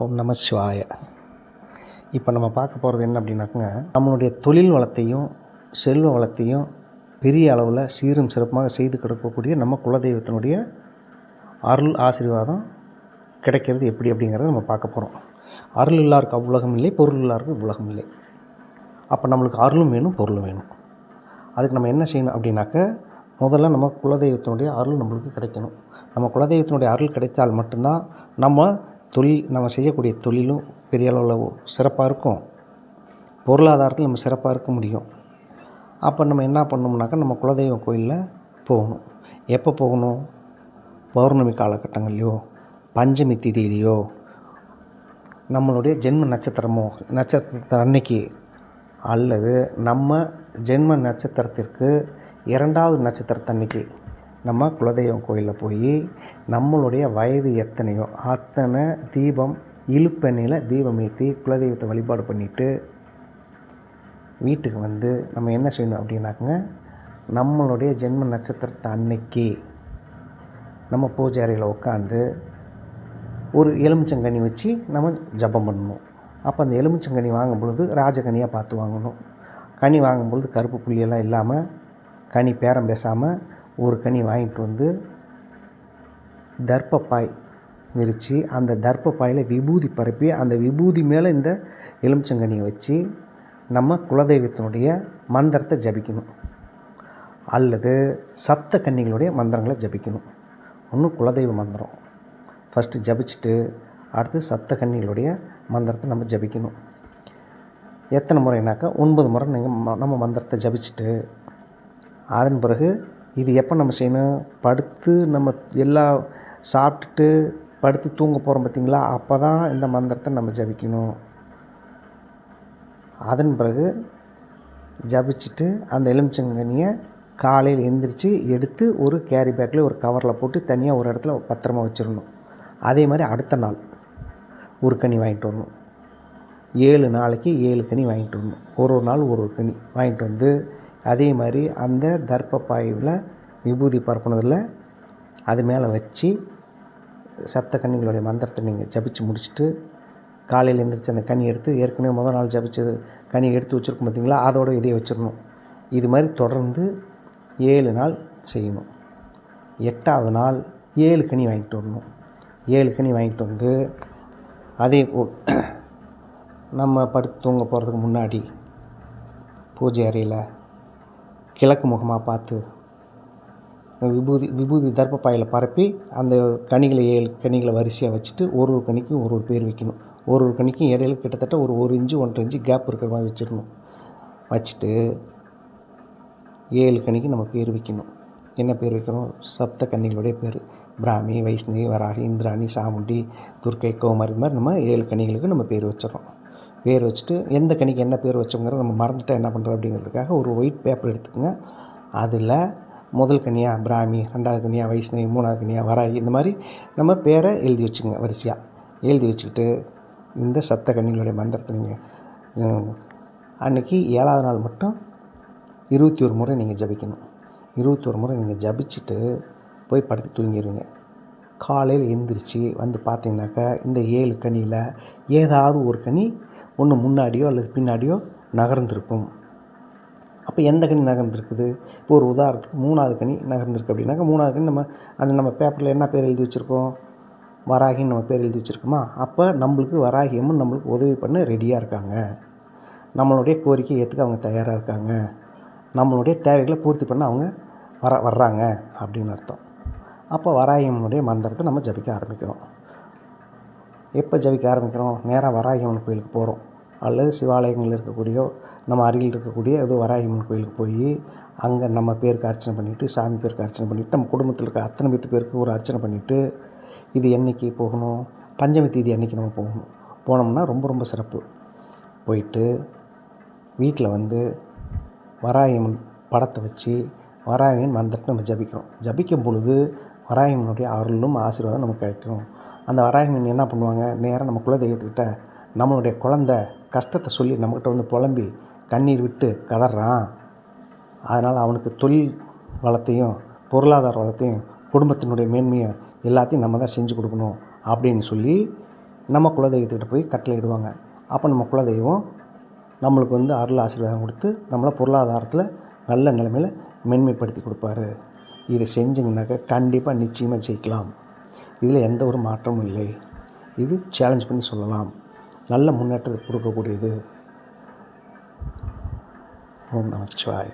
ஓம் நம சிவாய. இப்போ நம்ம பார்க்க போகிறது என்ன அப்படின்னாக்கங்க நம்மளுடைய தொழில் வளத்தையும் செல்வ வளத்தையும் பெரிய அளவில் சீரும் சிறப்புமாக செய்து கொடுக்கக்கூடிய நம்ம குலதெய்வத்தினுடைய அருள் ஆசீர்வாதம் கிடைக்கிறது எப்படி அப்படிங்கிறத நம்ம பார்க்க போகிறோம். அருள் இல்லாருக்கு அவ்வுலகம் இல்லை பொருள் இல்லாருக்கு உலகம் இல்லை. அப்போ நம்மளுக்கு அருளும் வேணும் பொருளும் வேணும். அதுக்கு நம்ம என்ன செய்யணும் அப்படின்னாக்க முதல்ல நம்ம குலதெய்வத்தினுடைய அருள் நம்மளுக்கு கிடைக்கணும். நம்ம குலதெய்வத்தினுடைய அருள் கிடைத்தால் மட்டும்தான் நம்ம தொழில் நம்ம செய்யக்கூடிய தொழிலும் பெரிய அளவில் சிறப்பாக இருக்கும். பொருளாதாரத்தில் நம்ம சிறப்பாக இருக்க முடியும். அப்போ நம்ம என்ன பண்ணோம்னாக்கா நம்ம குலதெய்வம் கோயிலில் போகணும். எப்போ போகணும்? பௌர்ணமி காலகட்டங்கள்லையோ பஞ்சமி திதியிலையோ நம்மளுடைய ஜென்ம நட்சத்திரமோ நட்சத்திர அன்னைக்கு அல்லது நம்ம ஜென்ம நட்சத்திரத்திற்கு இரண்டாவது நட்சத்திரத்தன்னைக்கு நம்ம குலதெய்வம் கோயிலில் போய் நம்மளுடைய வயது எத்தனையோ அத்தனை தீபம் இழுப்பெண்ணில் தீபம் ஏற்றி குலதெய்வத்தை வழிபாடு பண்ணிவிட்டு வீட்டுக்கு வந்து நம்ம என்ன செய்யணும் அப்படின்னாக்கங்க நம்மளுடைய ஜென்ம நட்சத்திரத்தை அன்னைக்கு நம்ம பூஜை அறையில் உட்காந்து ஒரு எலுமிச்சங்கனி வச்சு நம்ம ஜபம் பண்ணணும். அப்போ அந்த எலுமிச்சங்கனி வாங்கும் பொழுது ராஜகனியாக பார்த்து வாங்கணும். கனி வாங்கும்பொழுது கருப்பு புள்ளியெல்லாம் இல்லாமல் கனி பேரம் பேசாமல் ஒரு கனி வாங்கிட்டு வந்து தர்ப்பப்பாய் விரித்து அந்த தர்ப்பப்பாயில் விபூதி பரப்பி அந்த விபூதி மேலே இந்த எலுமிச்சங்கனியை வச்சு நம்ம குலதெய்வத்தினுடைய மந்திரத்தை ஜபிக்கணும். அல்லது சப்த கன்னிகளுடைய மந்திரங்களை ஜபிக்கணும். ஒன்று குலதெய்வ மந்திரம். ஃபஸ்ட்டு ஜபிச்சுட்டு அடுத்து சப்த கன்னிகளுடைய மந்திரத்தை நம்ம ஜபிக்கணும். எத்தனை முறைனாக்கா? ஒன்பது முறை நீங்கள் நம்ம மந்திரத்தை ஜபிச்சுட்டு அதன் பிறகு இது எப்போ நம்ம செய்யணும்? படுத்து நம்ம எல்லா சாப்பிட்டுட்டு படுத்து தூங்க போகிறோம் பார்த்திங்களா? அப்போ தான் இந்த மந்திரத்தை நம்ம ஜபிக்கணும். அதன் பிறகு ஜபிச்சுட்டு அந்த எலுமிச்சங்கனியை காலையில் எந்திரிச்சு எடுத்து ஒரு கேரி பேக்கில் ஒரு கவரில் போட்டு தனியாக ஒரு இடத்துல பத்திரமா வச்சிடணும். அதே மாதிரி அடுத்த நாள் ஒரு கனி வாங்கிட்டு வரணும். ஏழு நாளைக்கு ஏழு கனி வாங்கிட்டு வரணும். ஒரு ஒரு நாள் ஒரு ஒரு கனி வாங்கிட்டு வந்து அதே மாதிரி அந்த தர்ப்ப பாயுவில் விபூதி பரப்புனதில் அது மேலே வச்சு சப்த கன்னிகளுடைய மந்திரத்தை நீங்கள் ஜபிச்சு முடிச்சுட்டு காலையில் எழுந்திரிச்சு அந்த கனி எடுத்து ஏற்கனவே முதல் நாள் ஜபிச்சது கனி எடுத்து வச்சுருக்கோம் பார்த்தீங்களா அதோட இதையே வச்சிடணும். இது மாதிரி தொடர்ந்து ஏழு நாள் செய்யணும். எட்டாவது நாள் ஏழு கனி வாங்கிட்டு வரணும். ஏழு கனி வாங்கிட்டு வந்து அதே போல் நம்ம படுத்து தூங்க போகிறதுக்கு முன்னாடி பூஜை அறையில் கிழக்கு முகமாக பார்த்து விபூதி விபூதி தர்ப்ப பாயில் பரப்பி அந்த கனிகளை ஏழு கனிகளை வரிசையாக வச்சுட்டு ஒரு ஒரு கனிக்கும் ஒரு ஒரு பேர் வைக்கணும். ஒரு ஒரு கனிக்கும் இடையில கிட்டத்தட்ட ஒரு ஒரு இன்ச்சு ஒன்றரை இன்ச்சு கேப் இருக்கிற மாதிரி வச்சிடணும் வச்சுட்டு ஏழு கனிக்கு நம்ம பேர் வைக்கணும். என்ன பேர் வைக்கிறோம் சப்த கன்னிகளுடைய பேர். பிராமி வைஷ்ணவி வராகி இந்திராணி சாமுண்டி துர்க்கை கோமாரி இது மாதிரி நம்ம ஏழு கனிகளுக்கு நம்ம பேர் வச்சிடறோம். பேர் வச்சுட்டு எந்த கனிக்கு என்ன பேர் வச்சோங்கிறத நம்ம மறந்துட்டால் என்ன பண்ணுறது அப்படிங்கிறதுக்காக ஒரு ஒயிட் பேப்பர் எடுத்துக்கோங்க. அதில் முதல் கனியாக பிராமி ரெண்டாவது கனியாக வைஷ்ணவி மூணாவது கனியாக வராகி இந்த மாதிரி நம்ம பேரை எழுதி வச்சுங்க வரிசையாக எழுதி வச்சுக்கிட்டு இந்த சத்த கன்னிகளுடைய மந்திரத்தை நீங்கள் அன்றைக்கி ஏழாவது நாள் மட்டும் இருபத்தி ஒரு முறை நீங்கள் ஜபிக்கணும். இருபத்தி ஒரு முறை நீங்கள் ஜபிச்சுட்டு போய் படுத்து தூங்கிடுங்க காலையில் எந்திரிச்சு வந்து பார்த்தீங்கன்னாக்கா இந்த ஏழு கனியில் ஏதாவது ஒரு கனி ஒன்று முன்னாடியோ அல்லது பின்னாடியோ நகர்ந்திருக்கும். அப்போ எந்த கனி நகர்ந்துருக்குது? இப்போ ஒரு உதாரணத்துக்கு மூணாவது கனி நகர்ந்துருக்கு அப்படின்னாக்கா மூணாவது கனி நம்ம அந்த நம்ம பேப்பரில் என்ன பேர் எழுதி வச்சுருக்கோம்? வராகின்னு நம்ம பேர் எழுதி வச்சுருக்கோமா? அப்போ நம்மளுக்கு வராகியமும் நம்மளுக்கு உதவி பண்ண ரெடியாக இருக்காங்க. நம்மளுடைய கோரிக்கை ஏற்றுக்க அவங்க தயாராக இருக்காங்க. நம்மளுடைய தேவைகளை பூர்த்தி பண்ண அவங்க வர வர்றாங்க அப்படின்னு அர்த்தம். அப்போ வராயம்னுடைய மந்திரத்தை நம்ம ஜபிக்க ஆரம்பிக்கிறோம். எப்போ ஜபிக்க ஆரம்பிக்கிறோம் நேராக வராகியம்மன் கோயிலுக்கு போகிறோம் அல்லது சிவாலயங்களில் இருக்கக்கூடிய நம்ம அருகில் இருக்கக்கூடிய ஏதோ வராகியம்மன் கோயிலுக்கு போய் அங்கே நம்ம பேருக்கு அர்ச்சனை பண்ணிவிட்டு சாமி பேருக்கு அர்ச்சனை பண்ணிவிட்டு நம்ம குடும்பத்தில் இருக்க அத்தனை பேத்து பேருக்கு ஒரு அர்ச்சனை பண்ணிவிட்டு இது என்றைக்கு போகணும் பஞ்சமி தேதி அன்றைக்கி நம்ம போகணும். போனோம்னா ரொம்ப ரொம்ப சிறப்பு. போயிட்டு வீட்டில் வந்து வராயம்மன் படத்தை வச்சு வராயம்மன் மந்திரத்தை நம்ம ஜபிக்கிறோம். ஜபிக்கும் பொழுது வராயம்மனுடைய அருளும் ஆசீர்வாதம் நமக்கு கிடைக்கும். அந்த வராயம்மன் என்ன பண்ணுவாங்க? நேராக நம்ம குலதெய்வத்துக்கிட்ட நம்மளுடைய குழந்த கஷ்டத்தை சொல்லி நம்மக்கிட்ட வந்து புலம்பி கண்ணீர் விட்டு கதறான். அதனால் அவனுக்கு தொழில் வளத்தையும் பொருளாதார வளத்தையும் குடும்பத்தினுடைய மேன்மையும் எல்லாத்தையும் நம்ம தான் செஞ்சு கொடுக்கணும் அப்படின்னு சொல்லி நம்ம குலதெய்வத்துக்கிட்ட போய் கட்டளை இடுவாங்க. அப்போ நம்ம குலதெய்வம் நம்மளுக்கு வந்து அருள் ஆசீர்வாதம் கொடுத்து நம்மளை பொருளாதாரத்தில் நல்ல நிலைமையில் மென்மைப்படுத்தி கொடுப்பாரு. இதை செஞ்சிங்கனாக்கா கண்டிப்பாக நிச்சயமாக ஜெயிக்கலாம். இதில் எந்த ஒரு மாற்றமும் இல்லை. இது சேலஞ்ச் பண்ணி சொல்லலாம். நல்ல முன்னேற்றத்தை கொடுக்கக்கூடியது. ஓம் நமச்சிவாய்.